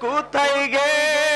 কোথায় গে?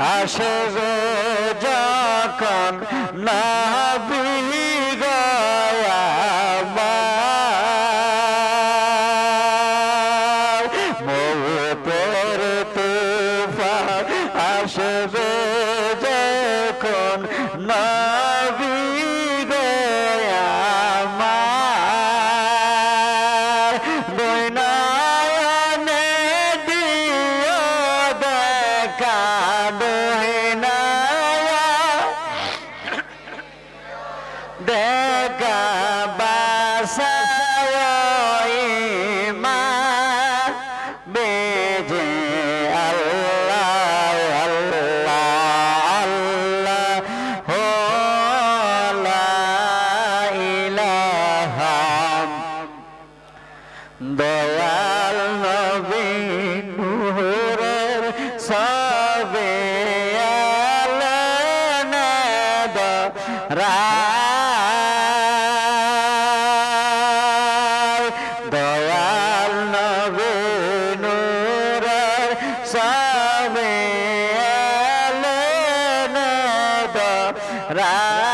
আশ যখন না ら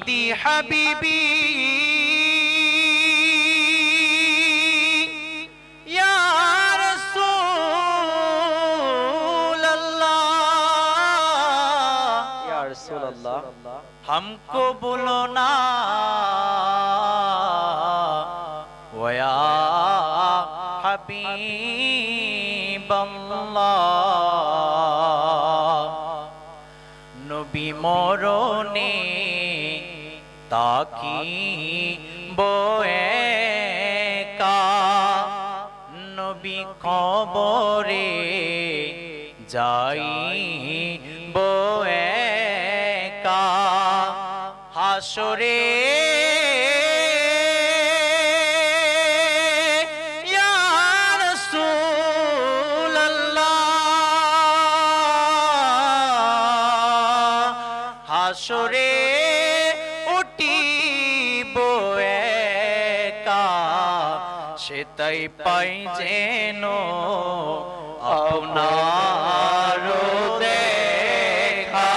عيدي حبيبي يا رسول الله يا رسول الله ہم کو بلونا ويا حبيب الله নবী মরণে তাকি বয়ে কা নবী কবরে যাই বয়ে কা হাসরে তাই পাই যেন আপনার দেখা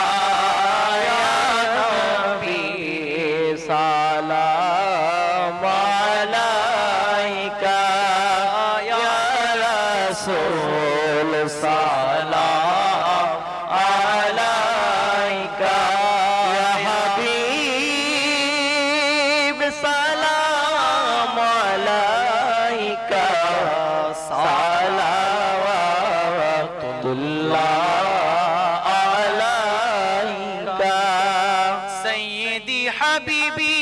हबीबी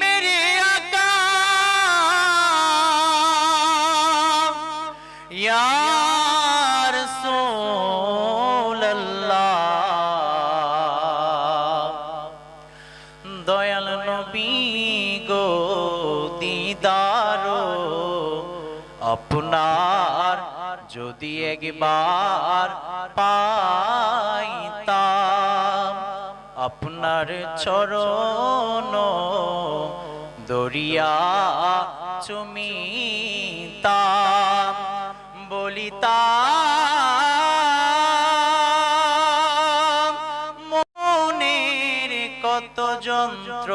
मेरे आका या रसूल अल्लाह দয়াল নবী গো দিদারো আপনার যদি একবার পাইতাম আপনার চরণ দরিয়া চুমি চুমিতাম বলিতা মনের কত যন্ত্র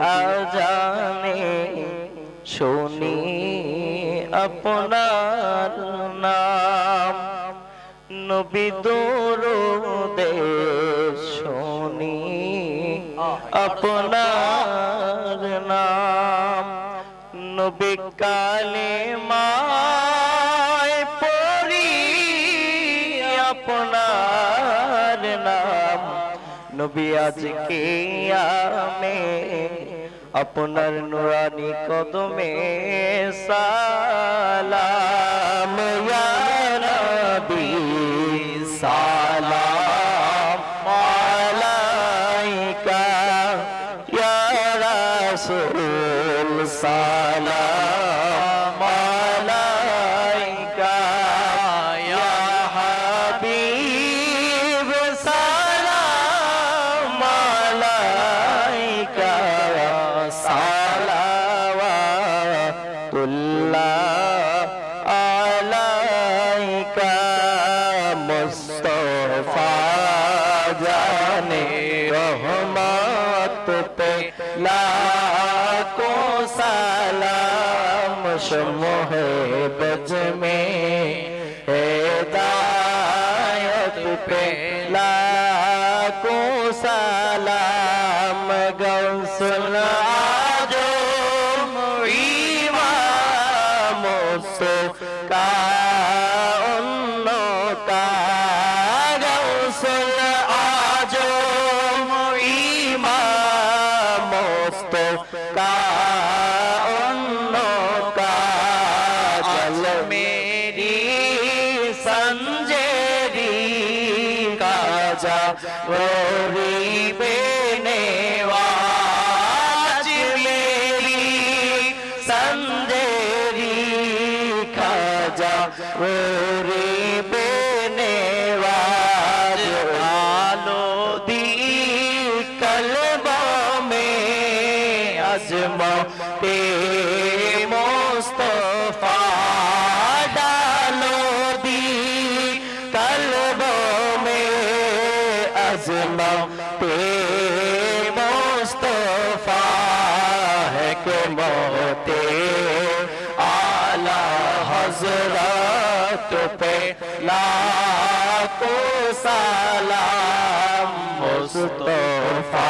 আজানে শুনি আপনার নাম। নবী দরুদে শুনি আপনার নাম। নবী কালে নবী আজকে আমে আপনার নুরানি কদমে সালাম ইয়া নবী সালাম আলাইকা ইয়া রাসূল সালাম लाखों सलाम शमोह बज में हेदायत पे। लाखों रोरी बेनेवा मेरी संदेरी खाजा मुस्तफा है के मोते आला हजरत पे लाखो सलाम मुस्तफा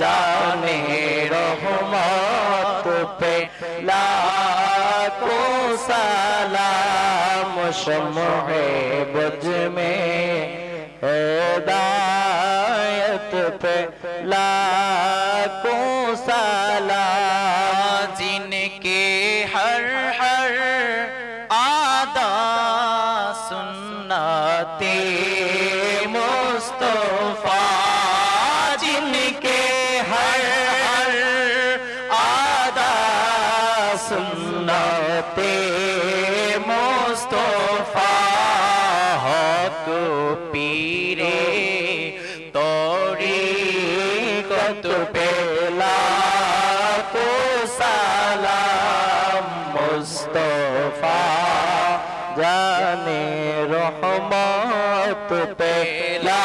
जाने रहमत पे लाखो सलाम शम्हे बज में हिदायत पे کو سلام جن کے ہر ہر آدا سنتے مصطفیٰ جن کے ہر ہر آدا জানে রহমত পেলা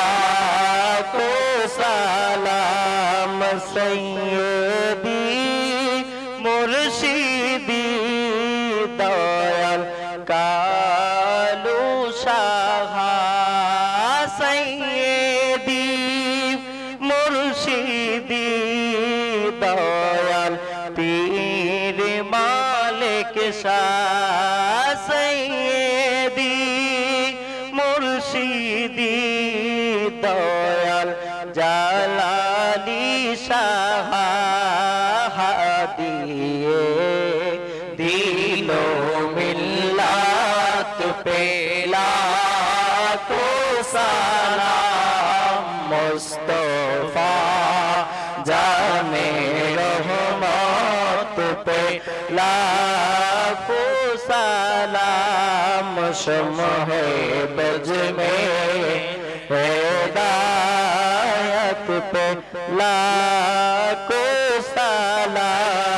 সালাম সৈয়দি মুর্শিদি দয়া জালালি সাহা দিয়ে দিল মিল্লাত পেলা তো সালাম মুস্তফা জানে রহমত পেলা তো সালাম সমহে বজমে লাখো সালামেদি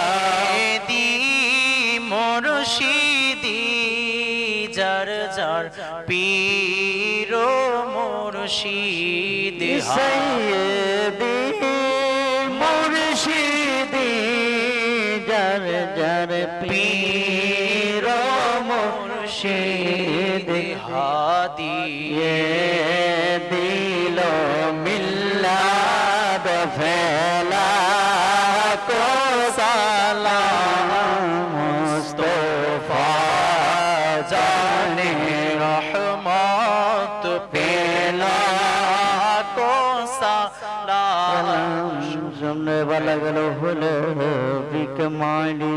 মুর্শিদি যার যার পীর মুর্শিদ। সৈয়দি মুর্শিদি যার যার পীর মুর্শিদ। হাদিয়ে দিলো সামনে বলা গেল হলো বিকমালি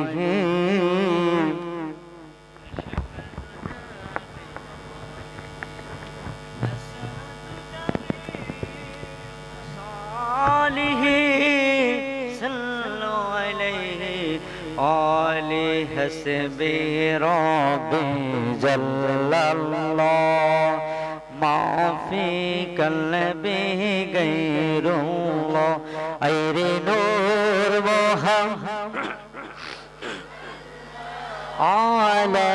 حسبي ربي جل الله माफ़ी कल भी गई रो अरे नूर मोहम आला